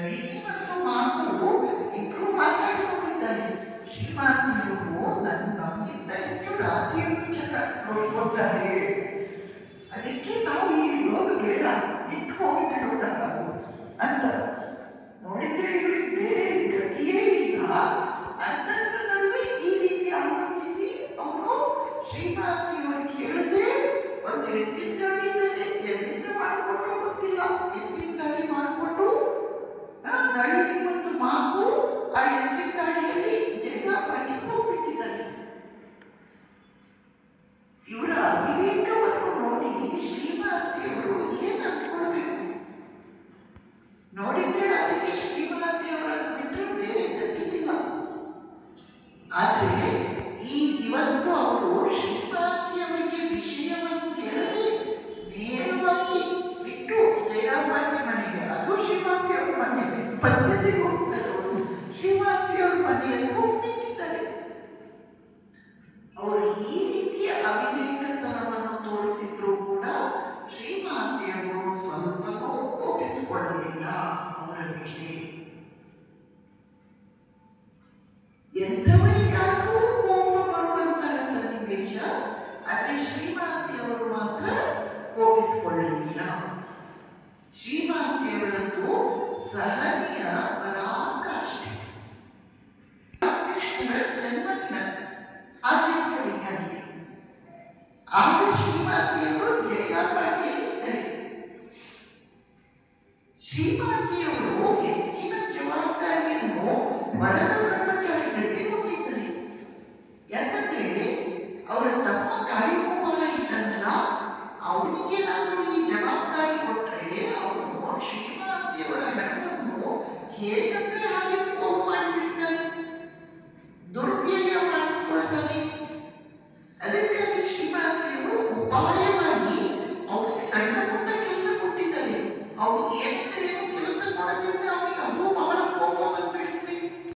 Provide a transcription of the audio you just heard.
ನಳಿನಿ ಮತ್ತು ಮಾತು ಇಬ್ರು ಮಾತಾಡಿಕೊಂಡಿದ್ದಾರೆ ಶ್ರೀಮಾತಿಯವರು ನನ್ನ ನಮ್ಗಿಂತ ಹೆಚ್ಚು ರಾತ್ರಿಯನ್ನು ಚೆನ್ನಾಗಿ ನೋಡ್ಕೊಳ್ತಾರೆ ಅದಕ್ಕೆ ನಾವು ಈ ಯೋಗ ಬೇಡ ಇಟ್ಟು ಹೋಗಿ ಅಂತ ನೋಡಿದ್ರೆ ಇವ್ರಿಗೆ ಬೇರೆ ಗತಿಯೇ ಇಲ್ಲ ಅಂತಂದ್ರ ನಡುವೆ ಈ ರೀತಿ ಆಲೋಚಿಸಿ ಅವರು ಶ್ರೀಮಾತಿಯವರು ಕೇಳದೆ ಒಂದು ಎತ್ತಿನ ಆದರೆ ಈ ಇವತ್ತು ಅವರು ವಿಷಯವನ್ನು ನೇರವಾಗಿ ಬಿಟ್ಟು ಜಯರಾಮನ ಮನೆಗೆ, ಅದು ಶ್ರೀಮಾತೆಯವರ ಮನೆಗೆ ಪದ್ಧತಿ ಹೋಗ್ತಾರೆ ಅವರು. ಅವ್ರ ಅವರು ಈ ರೀತಿಯ ಅವಿವೇಕತನವನ್ನು ತೋರಿಸಿದ್ರು ಕೂಡ ಆಗ ಶ್ರೀಮಾತೆಯವರು ಜಯಗಾಂಬಾಟಿಯಲ್ಲಿದ್ದಾರೆ ಶ್ರೀಮಾತೆಯವರು ಹೆಚ್ಚಿನ ಜವಾಬ್ದಾರಿಯನ್ನು ವರದ ಬ್ರಹ್ಮಚಾರಿಗಳಿಗೆ ಕೊಟ್ಟಿದ್ದಾರೆ ಯಾಕಂದ್ರೆ ಅವರ ತಮ್ಮ ಕಾರ್ಯಗೋಪಾಲ ಇದ್ದಲ್ಲ ಅವನಿಗೆ ನಾನು ಈ ಜವಾಬ್ದಾರಿ ಕೊಟ್ಟರೆ ಅವನು ಶ್ರೀಮಾತೆಯವರ ಹಣವನ್ನು ಹೇ